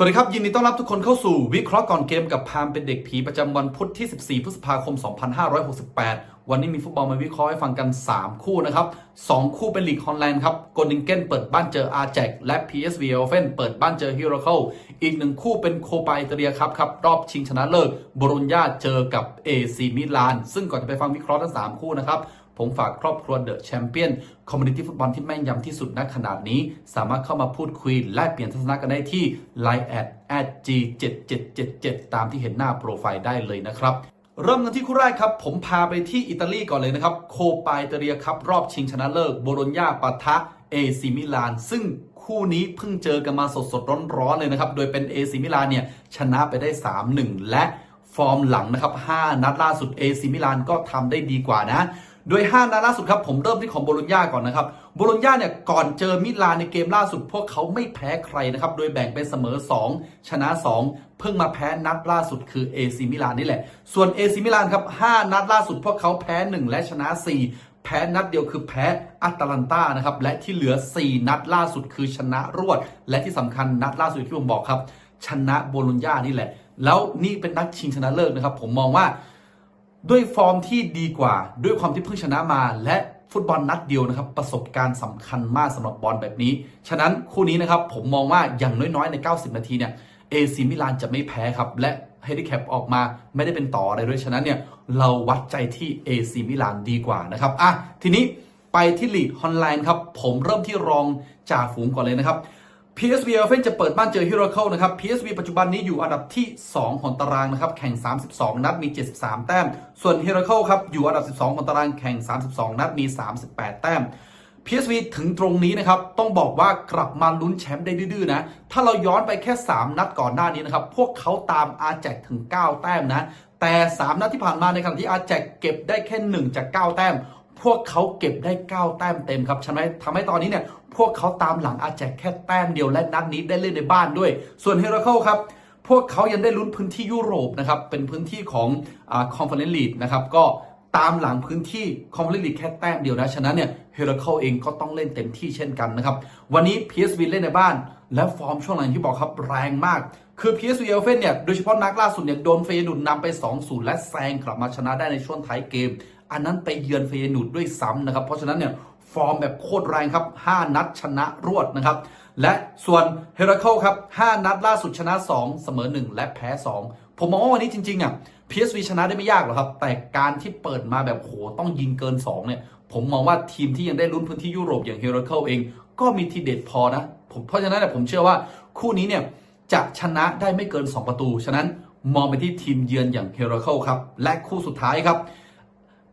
สวัสดีครับ ยินดีต้อนรับทุกคนเข้าสู่วิเคราะห์ก่อนเกมกับพามเป็นเด็กผีประจำวันพุธที่ 14 พฤษภาคม 2568 วันนี้มีฟุตบอลมาวิเคราะห์ให้ฟังกัน 3 คู่นะครับ 2 คู่เป็นลีกฮอลแลนด์ครับโกลด้นเกนเปิดบ้านเจออาร์แจกและ PSV เอลเฟนเปิดบ้านเจอฮิโรเคิลอีกหนึ่งคู่เป็นโคปาอิตาเลียครับครับรอบชิงชนะเลิศบโรญญาเจอกับ AC มิลาน ซึ่งก่อนจะไปฟังวิเคราะห์ทั้ง 3 คู่นะครับ ผมฝากครอบครัวเดอะแชมเปี้ยนคอมมูนิตี้ฟุตบอลที่แม่นยำที่สุดณขนาดนี้ สามารถเข้ามาพูดคุยแลกเปลี่ยนทัศนะกันได้ที่ Line at at g7777 ตามที่เห็นหน้าโปรไฟล์ได้เลยนะครับเริ่มกันที่คู่แรกครับ ผมพาไปที่อิตาลีก่อนเลยนะครับ โคปาอิตาเลียครับ รอบชิงชนะเลิศโบโลญญาปะทะเอซิมิลาน ซึ่งคู่นี้เพิ่งเจอกันมาสดสดๆร้อนๆเลยนะครับ โดยเป็นเอซิมิลานเนี่ย ชนะไปได้ 3-1 และฟอร์มหลังนะครับ 5 นัดล่าสุดเอซิมิลานก็ทำได้ดีกว่านะ โดย 5นัดล่าสุดครับผมเริ่มที่ของโบโลญญาก่อนนะครับโบโลญญาเนี่ยก่อนเจอมิลานในเกมล่าสุด พวกเขาไม่แพ้ใครนะครับโดยแบ่งเป็นเสมอ 2 ชนะ 2 เพิ่งมาแพ้นัดล่าสุดคือเอซิมิลานนี่แหละ ส่วนเอซิมิลานครับ5นัดล่าสุด พวกเขาแพ้ 1 และชนะ 4แพ้นัดเดียวคือแพ้อัตแลนตานะครับ และที่เหลือ 4 นัดล่าสุดคือชนะรวด และที่สำคัญนัดล่าสุดที่ผมบอกครับ ชนะโบโลญญานี่แหละ แล้วนี่เป็นนัดชิงชนะเลิศนะครับ ผมมองว่า ด้วยฟอร์มที่ดีกว่า ด้วยความที่เพิ่งชนะมา และฟุตบอลนัดเดียวนะครับ ประสบการณ์สำคัญมากสำหรับบอลแบบนี้ ฉะนั้นคู่นี้นะครับผมมองว่าอย่างน้อยๆใน 90 นาทีเนี่ยเอซิมิลานจะไม่แพ้ครับ และเฮดิแคปออกมาไม่ได้เป็นต่ออะไรด้วย ฉะนั้นเนี่ยเราวัดใจที่เอซิมิลานดีกว่านะครับอะทีนี้ไปที่ลีกฮอลแลนด์ครับผมเริ่มที่รองจ่าฝูงก่อนเลยนะครับ PSV เอลเฟนจะเปิดบ้านเจอฮิโรเคิลนะครับ PSV ปัจจุบันนี้อยู่อันดับที่ 2 ของตารางนะครับแข่ง 32 นัดมี 73 แต้ม ส่วนฮิโรเคิลครับอยู่อันดับ 12 ของตารางแข่ง 32 นัดมี 38 แต้ม PSV ถึงตรงนี้นะครับ ต้องบอกว่ากลับมาลุ้นแชมป์ได้ดื้อๆนะ ถ้าเราย้อนไปแค่ 3 นัดก่อนหน้านี้นะครับ พวกเขาตามอาแจกถึง 9 แต้มนะ แต่ 3 นัดที่ผ่านมาในขณะที่อาแจกเก็บได้แค่ 1 จาก 9 แต้ม พวกเขาเก็บได้ 9 แต้มเต็มครับใช่ไหมทำให้ตอนนี้เนี่ย พวกเขาตามหลังอาแจกแค่แต้มเดียวและนัดนี้ได้เล่นในบ้านด้วย ส่วนเฮราเคิลครับ พวกเขายังได้ลุ้นพื้นที่ยุโรปนะครับ เป็นพื้นที่ของคอนเฟอเรนซ์ลีกนะครับ ก็ตามหลังพื้นที่คอนเฟอเรนซ์ลีกแค่แต้มเดียวนะ ฉะนั้นเนี่ยเฮราเคิลเองก็ต้องเล่นเต็มที่เช่นกันนะครับ วันนี้ PSV เล่นในบ้าน และฟอร์มช่วงหลังที่บอกครับแรงมาก คือ PSV เอลเฟนเนี่ย โดยเฉพาะนัดล่าสุดเนี่ย โดนเฟยนุนนำไป 2-0 และแซงกลับมาชนะได้ในช่วงท้ายเกม อันนั้นไปเยือนเฟยนุดด้วยซ้ำนะครับ เพราะฉะนั้นเนี่ยฟอร์มแบบโคตรแรงครับ 5 นัดชนะรวดนะครับ และส่วนเฮราเคิลครับ 5 นัดล่าสุดชนะ 2 เสมอ 1 และแพ้ 2 ผมมองว่าวันนี้จริงๆอะ PSV ชนะได้ไม่ยากหรอกครับ แต่การที่เปิดมาแบบโหต้องยิงเกิน 2 เนี่ย ผมมองว่าทีมที่ยังได้ลุ้นพื้นที่ยุโรปอย่างเฮราเคิลเอง ก็มีทีเด็ดพอนะผมเพราะฉะนั้นเนี่ยผมเชื่อว่าคู่นี้เนี่ยจะชนะได้ไม่เกิน 2 ประตู ฉะนั้นมองไปที่ทีมเยือนอย่างเฮราเคิลครับ และคู่สุดท้ายครับ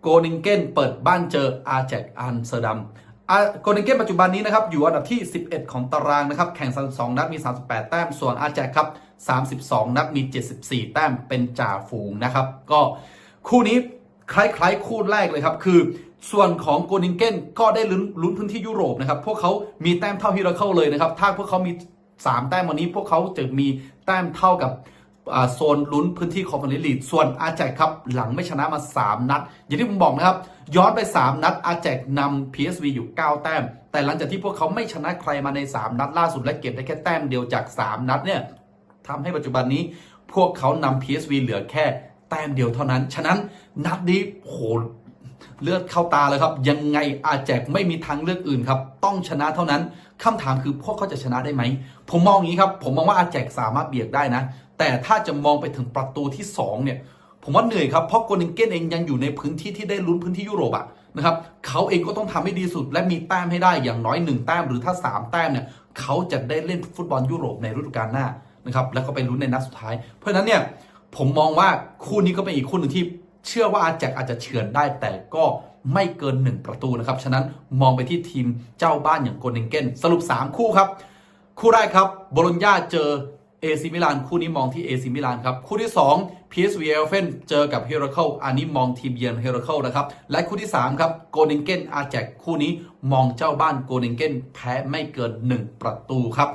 โกนิงเกนเปิดบ้านเจออาแจกอัมสเตอร์ดัมโกนิงเกนปัจจุบันนี้นะครับอยู่อันดับที่ 11 ของตารางนะครับแข่ง 32 นัดมี 38 แต้ม ส่วนอาแจกครับ 32 นัดมี 74 แต้มเป็นจ่าฝูงนะครับ ก็คู่นี้คล้าย ๆ คู่แรกเลยครับ คือส่วนของโกนิงเกนก็ได้ลุ้นลุ้นพื้นที่ยุโรปนะครับพวกเขามีแต้มเท่าฮิราเคิลเลยนะครับถ้าพวกเขามี 3 แต้มวันนี้พวกเขาจะมีแต้มเท่ากับ โซนลุ้นพื้นที่คอนเฟอนซ์ลีกส่วนอาแจกครับ หลังไม่ชนะมา 3 นัด อย่างที่ผมบอกนะครับ ย้อนไป 3 นัดอาแจกนำ PSV อยู่ 9 แต้ม แต่หลังจากที่พวกเขาไม่ชนะใครมาใน 3 นัดล่าสุดและเก็บได้แค่แต้มเดียวจาก 3 นัดเนี่ยทำให้ปัจจุบันนี้พวกเขานำ PSV เหลือแค่แต้มเดียวเท่านั้น ฉะนั้นนัดนี้โหเลือดเข้าตาเลยครับ ยังไงอาแจกไม่มีทางเลือกอื่นครับ ต้องชนะเท่านั้นคำถามคือพวกเขาจะชนะได้ไหม ผมมองอย่างนี้ครับ ผมมองว่าอาแจกสามารถเบียดได้นะ แต่ถ้าจะมองไปถึงประตูที่2เนี่ยผมว่าเหนื่อยครับเพราะโกนิงเกนเองยังอยู่ในพื้นที่ที่ได้ลุ้นพื้นที่ยุโรปอะนะครับเขาเองก็ต้องทำให้ดีสุดและมีแต้มให้ได้อย่างน้อย 1 แต้มหรือถ้า 3 แต้มเนี่ยเขาจะได้เล่นฟุตบอลยุโรปในฤดูกาลหน้านะครับแล้วก็ไปลุ้นในนัดสุดท้าย เพราะฉะนั้นเนี่ยผมมองว่าคู่นี้ก็เป็นอีกคู่หนึ่งที่เชื่อว่าอาแจกอาจจะเฉือนได้แต่ก็ไม่เกิน 1 ประตูนะครับ ฉะนั้นมองไปที่ทีมเจ้าบ้านอย่างโกนิงเกนสรุป 3 คู่ครับ คู่แรกครับโบโลญญาเจอ เอซิมิลานคู่นี้มองที่เอซิมิลานครับ คู่ที่ 2 PSV เอลเฟนเจอกับเฮราเคิลอันนี้มองทีมเยือนเฮราเคิลนะครับ และคู่ที่ 3 ครับโกนิงเกนอาแจกคู่นี้มองเจ้าบ้านโกนิงเกนแพ้ไม่เกิน 1 ประตูครับ